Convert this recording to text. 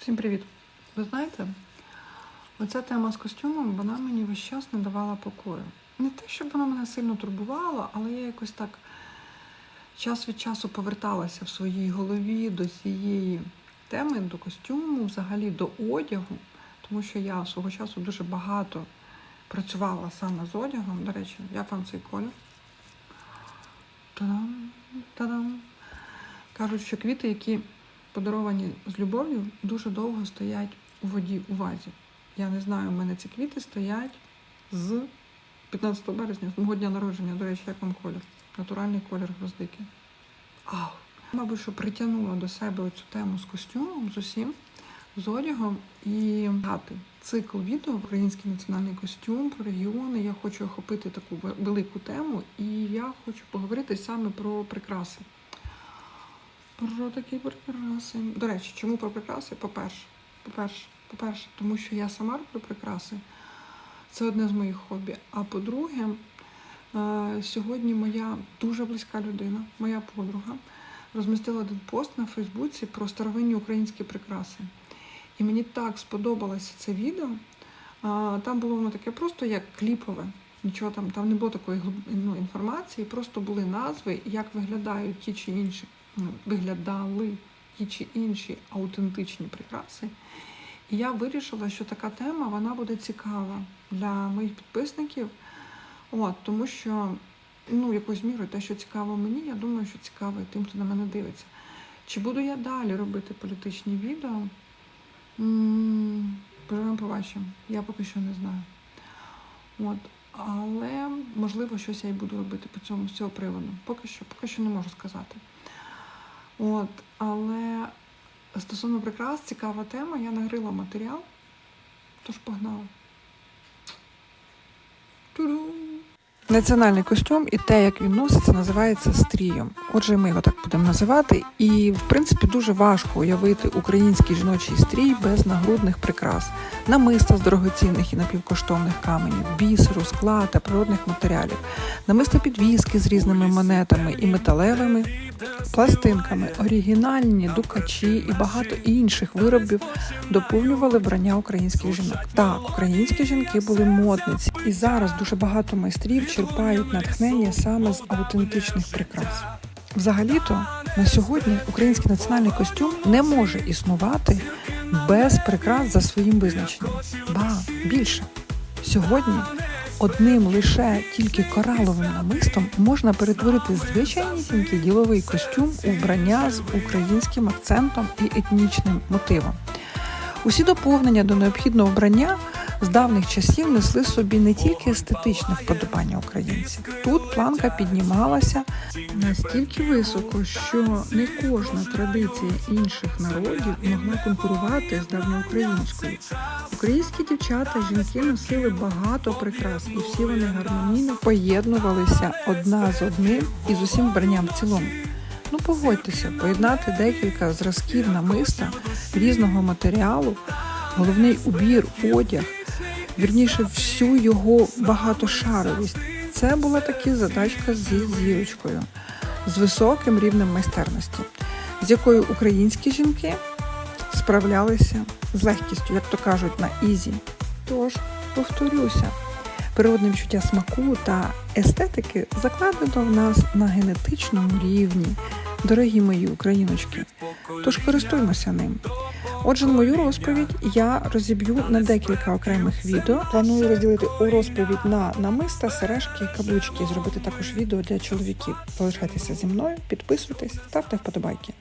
Всім привіт! Ви знаєте, оця тема з костюмом, вона мені весь час не давала покою. Не те, щоб вона мене сильно турбувала, але я якось так час від часу поверталася в своїй голові до цієї теми, до костюму, взагалі до одягу, тому що я свого часу дуже багато працювала саме з одягом. До речі, як вам цей колір? Та-дам, та-дам. Кажуть, що квіти, які подаровані з любов'ю, дуже довго стоять у воді у вазі. Я не знаю, у мене ці квіти стоять з 15 березня, з мого дня народження. До речі, як вам колір? Натуральний колір гвоздики. Ау! Мабуть, що притягнула до себе цю тему з костюмом, з усім, з одягом і гати цикл відео Український національний костюм про регіони. Я хочу охопити таку велику тему, і я хочу поговорити саме про прикраси. Про такі прикраси. До речі, чому про прикраси? По-перше, по-перше, по-перше, тому що я сама роблю прикраси. Це одне з моїх хобі. А по-друге, е, сьогодні моя дуже близька людина, моя подруга, розмістила один пост на Фейсбуці про старовинні українські прикраси. І мені так сподобалося це відео. Там було воно таке просто як кліпове. Нічого там, там не було такої ну, інформації, просто були назви, як виглядають ті чи інші, виглядали ті чи інші аутентичні прикраси. І я вирішила, що така тема вона буде цікава для моїх підписників. От, тому що, ну, якоюсь мірою, те, що цікаво мені, я думаю, що цікаво і тим, хто на мене дивиться. Чи буду я далі робити політичні відео? Поживемо побачимо. Я поки що не знаю. От. Але можливо щось я і буду робити по цьому з цього приводу. Поки що, поки що не можу сказати. От, але стосовно прикрас, цікава тема. Я нагрила матеріал, тож погнала. Національний костюм і те, як він носиться, називається стрієм. Отже, ми його так будемо називати. І, в принципі, дуже важко уявити український жіночий стрій без нагрудних прикрас, намиста з дорогоцінних і напівкоштовних каменів, бісеру, скла та природних матеріалів, намиста підвіски з різними монетами і металевими пластинками, оригінальні дукачі і багато інших виробів доповнювали вбрання українських жінок. Так, українські жінки були модниці, і зараз дуже багато майстрів черпають натхнення саме з аутентичних прикрас. Взагалі-то на сьогодні український національний костюм не може існувати без прикрас за своїм визначенням. Ба більше сьогодні одним лише тільки кораловим намистом можна перетворити звичайнісінький діловий костюм у вбрання з українським акцентом і етнічним мотивом. Усі доповнення до необхідного вбрання з давніх часів несли собі не тільки естетичне вподобання українців. Тут планка піднімалася настільки високо, що не кожна традиція інших народів могла конкурувати з давньоукраїнською. Українські дівчата, жінки носили багато прикрас, і всі вони гармонійно поєднувалися одна з одним і з усім вбранням в цілому. Ну погодьтеся, поєднати декілька зразків намиста різного матеріалу, головний убір, одяг, вірніше, всю його багатошаровість. Це була таки задачка зі зірочкою, з високим рівнем майстерності, з якою українські жінки справлялися з легкістю, як то кажуть, на ізі. Тож, повторюся, природне відчуття смаку та естетики закладено в нас на генетичному рівні, дорогі мої україночки. Тож користуймося ним. Отже, мою розповідь я розіб'ю на декілька окремих відео. Планую розділити у розповідь на намиста, сережки, каблучки, зробити також відео для чоловіків. Залишайтеся зі мною, підписуйтесь, ставте вподобайки.